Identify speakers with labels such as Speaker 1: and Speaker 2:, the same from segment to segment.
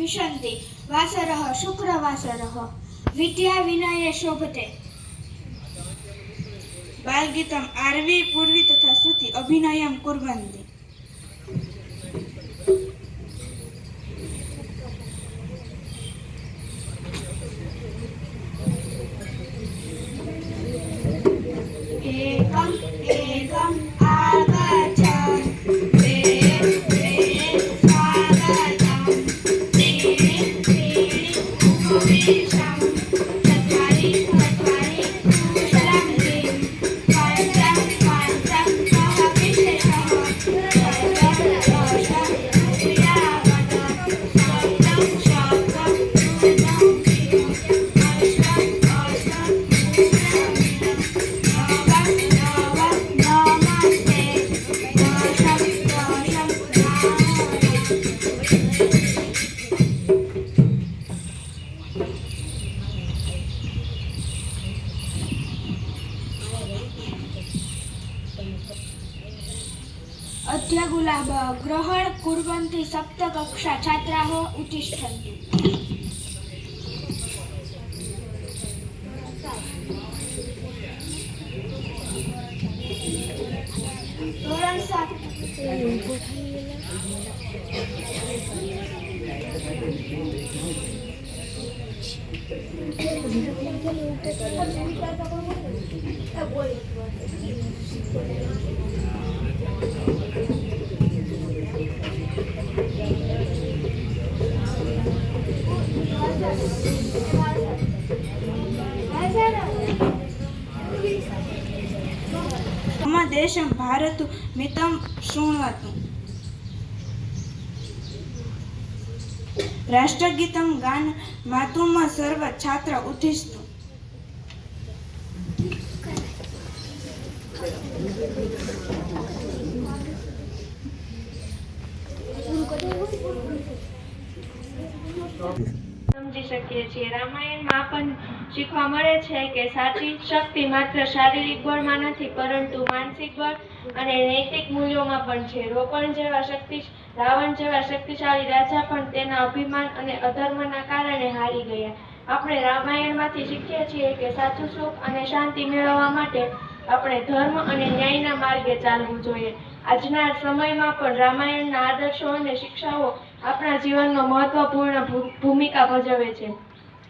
Speaker 1: વિશંતિ વાસરઃ શુક્રવાસરઃ. વિદ્યા વિનયે શોભતે. બાલગીતમ RV પૂર્વી તથા શ્રુતિ અભિનયમ કુર્વંતી. छात्राः उत्तिष्ठन्तु Thank you.
Speaker 2: దేశం భారత్ మితం శృణ్వతు રાષ્ટ્રગીતમ ગાન માતુમાં સર્વ છાત્ર ઉઠિષ્ઠ Thank you.
Speaker 3: સમજી શકીએ છીએ. રામાયણમાં પણ શીખવા મળે છે કે સાચી શક્તિ માત્ર શારીરિક બળમાં નથી, પરંતુ માનસિક બળ અને નૈતિક મૂલ્યોમાં પણ છે. રોપણ જેવા શક્તિ રાવણ જેવા શક્તિશાળી રાજા પણ તેના અભિમાન અને અધર્મના કારણે હારી ગયા. આપણે રામાયણમાંથી શીખીએ છીએ કે સાચું સુખ અને શાંતિ મેળવવા માટે આપણે ધર્મ અને ન્યાયના માર્ગે ચાલવું જોઈએ. આજના સમયમાં પણ રામાયણના આદર્શો અને શિક્ષાઓ આપણા જીવનનો મહત્વપૂર્ણ ભૂમિકા ભજવે છે.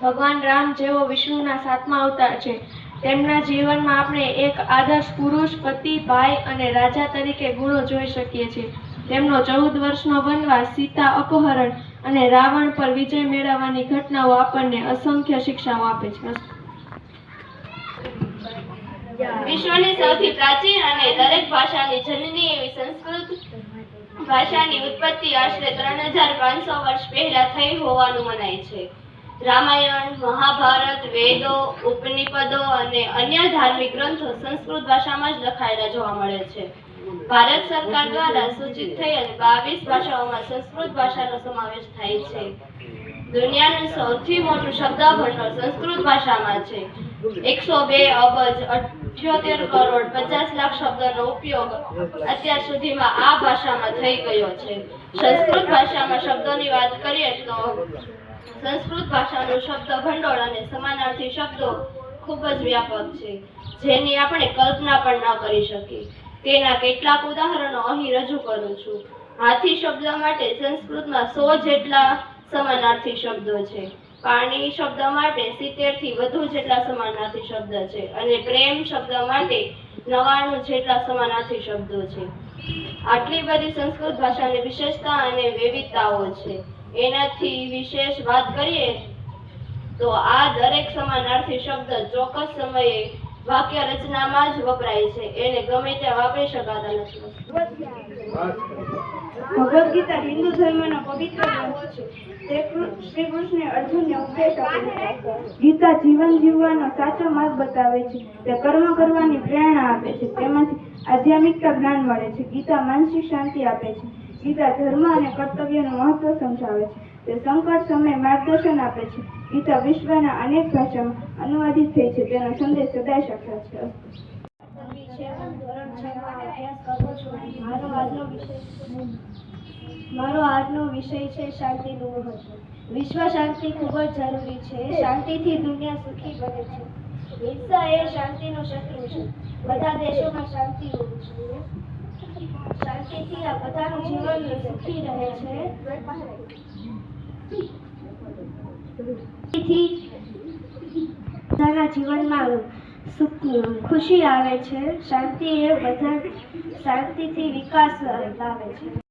Speaker 3: ભગવાન રામ જેવો વિષ્ણુના સાતમા અવતાર છે, તેમના જીવનમાં આપણે એક આદર્શ પુરુષ, પતિ, ભાઈ અને રાજા તરીકે ગુણો જોઈ શકીએ છીએ. તેમનો ચૌદ વર્ષનો વનવાસ, સીતા અપહરણ અને રાવણ પર વિજય મેળવવાની ઘટનાઓ આપણને અસંખ્ય શિક્ષાઓ આપે છે.
Speaker 4: વિશ્વની સૌથી પ્રાચીન અને દરેક ભાષાની જનની એવી સંસ્કૃત ભાષાની ઉત્પત્તિ આશરે ત્રણ હજાર પાંચસો વર્ષ પહેલા થઈ હોવાનું મનાય છે. રામાયણ, મહાભારત, વેદો, ઉપનિપદો અને અન્ય ધાર્મિક ગ્રંથો સંસ્કૃત ભાષામાં જ લખાયેલા જોવા મળે છે. ભારત સરકાર દ્વારા સૂચિત થયેલ બાવીસ ભાષાઓમાં સંસ્કૃત ભાષાનો સમાવેશ થાય છે. દુનિયાનું સૌથી મોટું શબ્દ ભંડોળ સંસ્કૃત ભાષામાં છે. એકસો બે અબજ અઠ્યોતેર કરોડ પચાસ લાખ શબ્દનો ઉપયોગ અત્યાર સુધીમાં આ ભાષામાં થઈ ગયો છે. સંસ્કૃત ભાષામાં શબ્દોની વાત કરીએ તો સંસ્કૃત ભાષાનું શબ્દ ભંડોળ અને સમાનાર્થી શબ્દો ખૂબ જ વ્યાપક છે, જેની આપણે કલ્પના પણ ન કરી શકીએ. તેના કેટલાક ઉદાહરણો અહીં રજૂ કરું છું. હાથી શબ્દ માટે સંસ્કૃતમાં સો જેટલા સમાનાર્થી શબ્દો છે. પાણી શબ્દ માટે સિત્તેરથી વધુ જેટલા સમાનાર્થી શબ્દ છે અને પ્રેમ શબ્દ માટે નવાણું જેટલા સમાનાર્થી શબ્દો છે. આટલી બધી સંસ્કૃત ભાષાની વિશેષતા અને વિવિધતાઓ છે. એનાથી વિશેષ વાત કરીએ તો આ દરેક સમાનાર્થી શબ્દ ચોક્કસ સમયે વાક્ય રચનામાં જ વપરાય છે. એને ગમે ત્યાં વાપરી શકાતા નથી.
Speaker 2: ભગવદ્ ગીતા હિન્દુ ધર્મનો પવિત્ર ગ્રંથ છે. શ્રી કૃષ્ણે અર્જુનને ઉપદેશ આપ્યો ગીતા જીવન જીવવાનો સાચો માર્ગ બતાવે છે. તે કર્મ કરવાની પ્રેરણા આપે છે. તેમાંથી આધ્યાત્મિકતા જ્ઞાન મળે છે. ગીતા માનસિક શાંતિ આપે છે. ગીતા ધર્મ અને કર્તવ્યનું મહત્વ સમજાવે છે. તે સંકટ સમયે માર્ગદર્શન આપે છે. ગીતા વિશ્વના અનેક ભાષામાં અનુવાદિત થઈ છે. તેનો સંદેશ સદાય શક્ય છે.
Speaker 1: ધોરણ છ અભ્યાસ કરું છું, મારો આજનો વિષય
Speaker 5: મારો આજનો વિષય છે શાંતિનું મહત્વ. વિશ્વ શાંતિ ખૂબ જ જરૂરી છે. શાંતિથી દુનિયા સુખી બને છે. હિંસા એ શાંતિનો શત્રુ છે. બધા દેશોમાં શાંતિ હોવી જોઈએ શાંતિથી આ બધાનું જીવન સુખી રહે છે. બધાના જીવનમાં ખુશી આવે છે. શાંતિ એ બધા શાંતિથી વિકાસ લાવે છે.